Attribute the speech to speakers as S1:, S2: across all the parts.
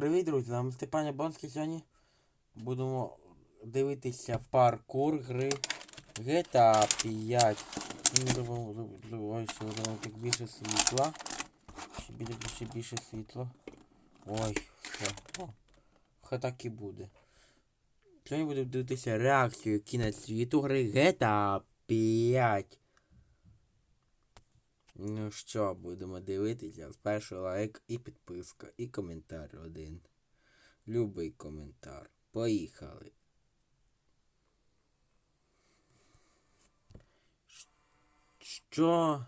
S1: Привіт, друзі! Вами Степан Яблонський сьогодні. Будемо дивитися паркур гри GTA 5. Ми так більше світла. Ще більше, ще більше світла. Ой, все. О, хай так і буде. Сьогодні будемо дивитися реакцію кінець світу гри GTA 5. Ну що, будемо дивитися. Спершу лайк і підписка, і коментар один. Любий коментар. Поїхали. Що?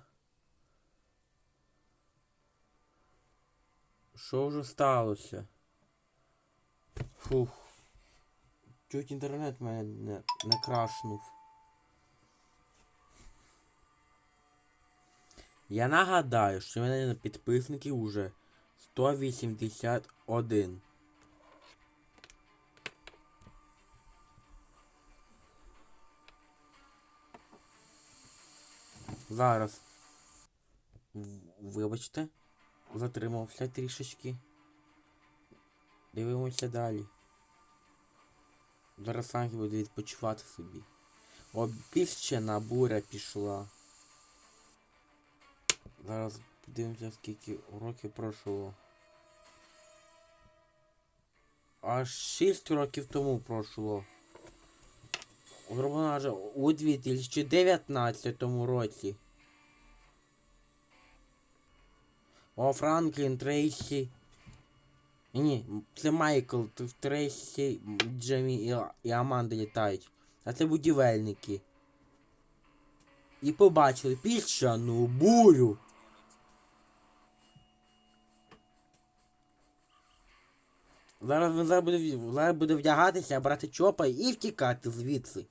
S1: Що вже сталося? Фух. Чуть інтернет мене не, не крашнув. Я нагадаю, що в мене підписників уже 181. Зараз. Вибачте. Затримався трішечки. Дивимося далі. Зараз Санки буде відпочивати собі. Обіщена буря пішла. Зараз подивимося, скільки років пройшло. Аж 6 років тому пройшло. Зроблено аж у 2019 році. О, Франклін, Трейсі. Ні, це Майкл, Трейсі, Джемі і Аманда літають. А це будівельники. І побачили піщану бурю. Зараз він зараз буде, зараз буде вдягатися, брати чопа і втікати звідси.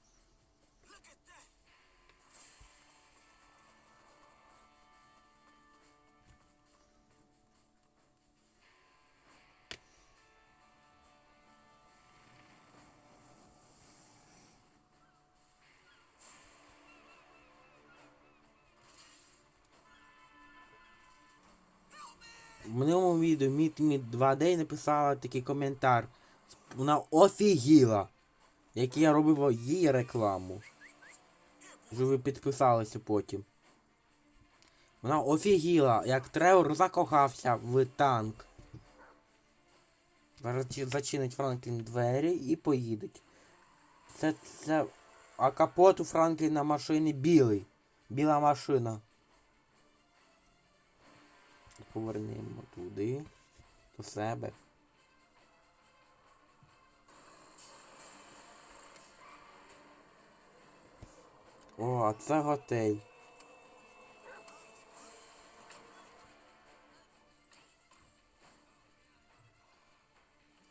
S1: В минулому відео Міт 2D написала такий коментар. Вона офігіла. Який я робив їй рекламу. Вже ви підписалися потім. Вона офігіла, як Тревор закохався в танк. Зараз зачинить Франклін двері і поїдуть. Це це. А капот у Франкліна машини білий. Біла машина. Повернемо туди. До себе. О, а це готель.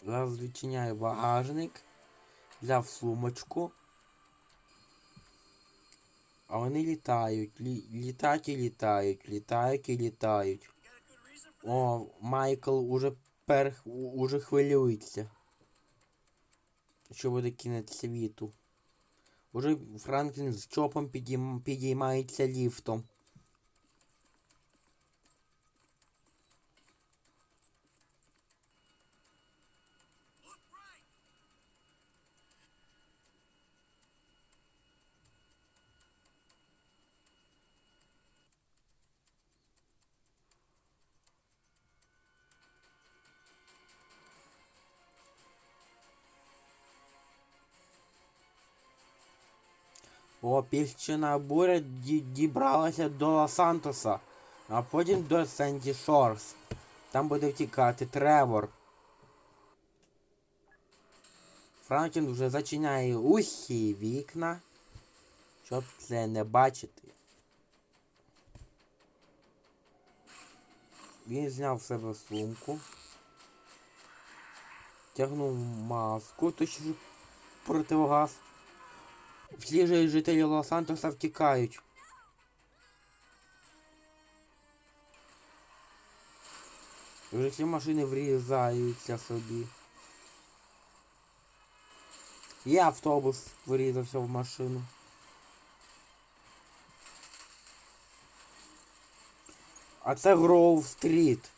S1: Зараз відчиняю багажник. Взяв сумочку. А вони літають, лі, літають і літають, літають і літають. О, Майкл уже пер... уже хвилюється. Що буде кінець світу. Уже Франклін з чопом підійм... підіймається ліфтом. О, піщина буря ді- дібралася до Лос-Сантоса, а потім до Сенді Шорс. Там буде втікати Тревор. Франклін вже зачиняє усі вікна, щоб це не бачити. Він зняв в себе сумку. Тягнув маску, точно противогаз. Всі ж жителі Лос-Сантоса втікають. Вже всі машини врізаються собі. І автобус врізався в машину. А це Гроув Стріт.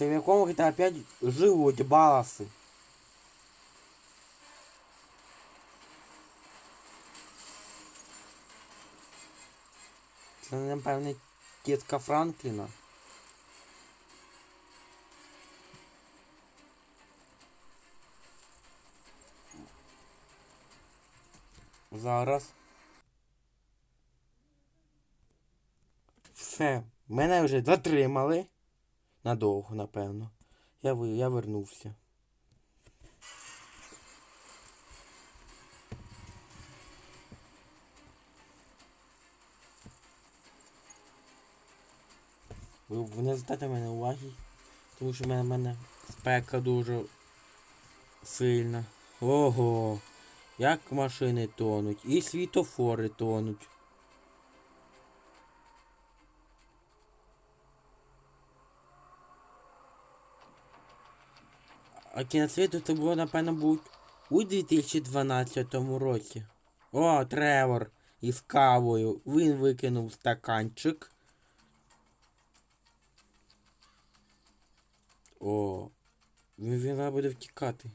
S1: В якому 5 живуть баласи. Це, напевне, тітка Франкліна. Зараз. Все. Мене вже затримали. Надовго, напевно. Я, я вернувся. Ви, не звертайте мене уваги, тому що в мене, в мене спека дуже сильна. Ого! Як машини тонуть, і світофори тонуть. А кінець це було, напевно, будь у 2012 році. О, Тревор із кавою. Він викинув стаканчик. О, він буде втікати.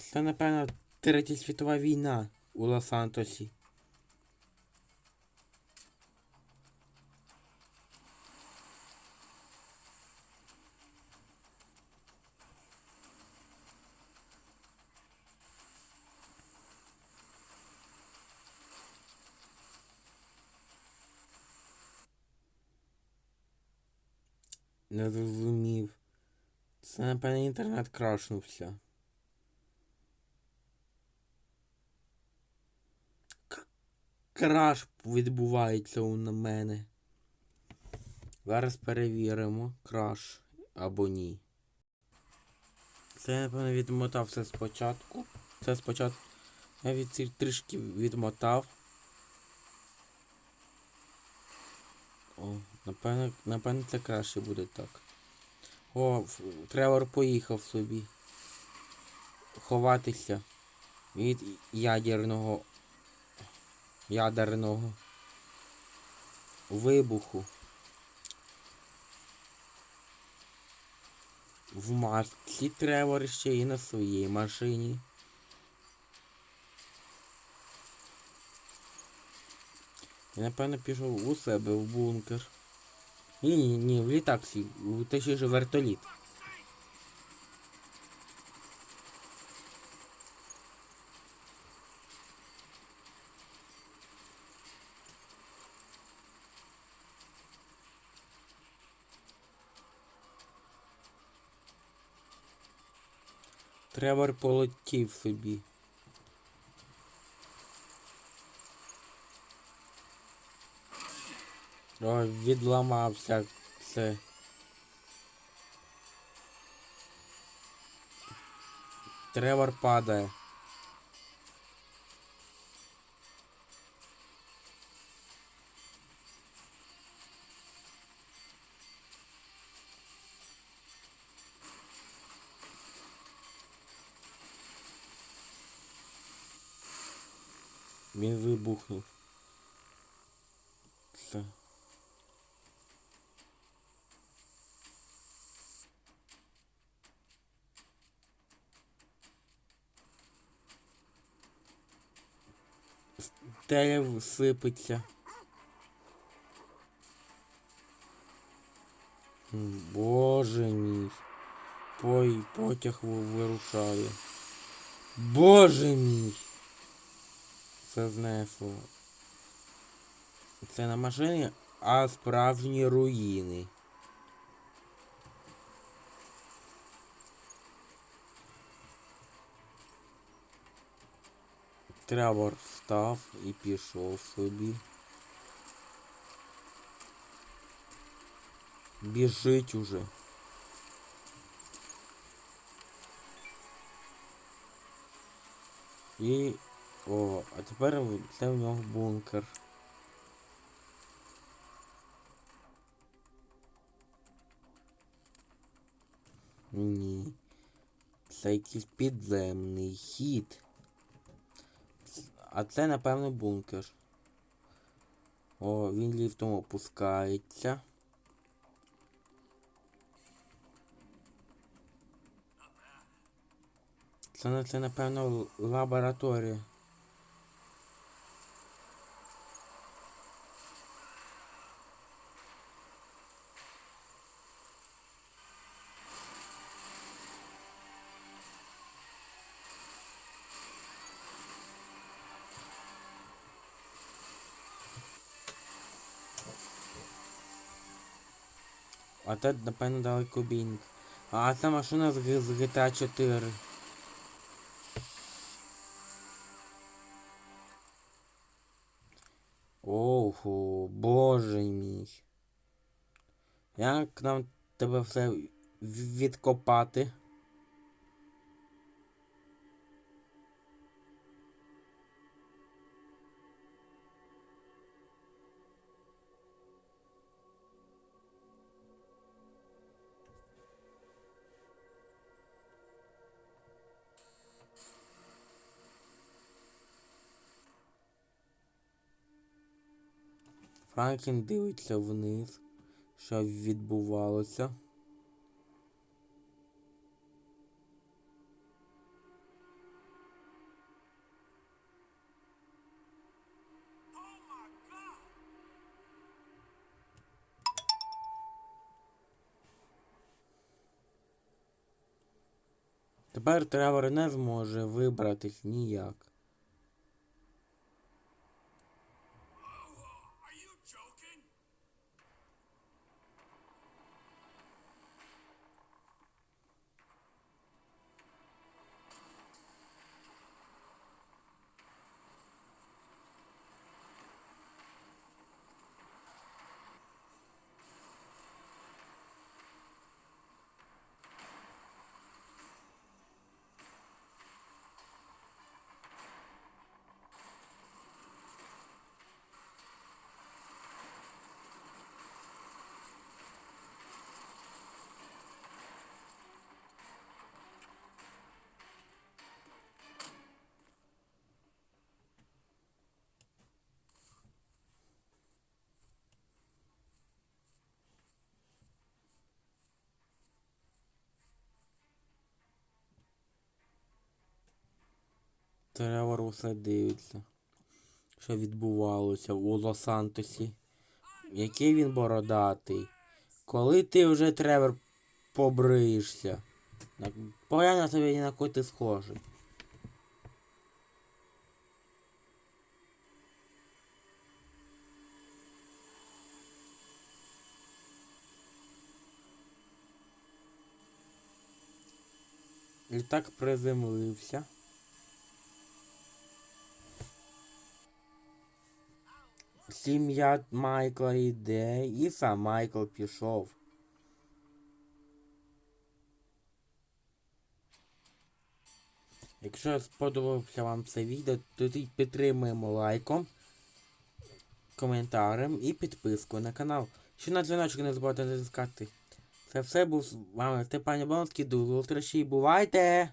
S1: Це, напевно, Третя світова війна у Лос-Антосі. Не зрозумів. Це, напевно, інтернет крашнувся. Краш відбувається у мене. Зараз перевіримо, краш або ні. Це напевно, відмотав все спочатку. Це спочатку. Я від цих трішки відмотав. О, напевно, напевно, це краще буде так. О, Тревор поїхав собі. Ховатися від ядерного ядерного вибуху. В масці Тревор ще і на своїй машині. Я напевно пішов у себе в бункер. Ні, ні, ні, в літак сів, точніше вертоліт. Тревор полетів собі. Відламався це. Тревор падає. Він вибухнув. Все. Стеля сипеться. Боже мій. Пой, потяг ви- вирушає. Боже мій. Це знесло. Це на машині, а справжні руїни. Тревор встав і пішов собі. Біжить уже. І... О, а тепер це в нього бункер. Ні. Це якийсь підземний хід. А це, напевно, бункер. О, він ліфтом опускається. Це, це напевно, лабораторія. А це, напевно, далекобійник. А це машина з, GTA 4. Оху, боже мій. Як нам тебе все відкопати? Франклін дивиться вниз, що відбувалося. Тепер Тревор не зможе вибратись ніяк. Тревор усе дивиться. Що відбувалося у Лос-Сантосі. Який він бородатий. Коли ти вже Тревор побриєшся? Поглянь на тебе ні на кого ти схожий. Літак приземлився. Сім'я Майкла йде, і сам Майкл пішов. Якщо сподобався вам це відео, то тоді підтримуємо лайком, коментарем і підпискою на канал. Ще на дзвіночок не забудьте натискати. Це все був з вами Степан Яблонський. До зустрічі. Бувайте!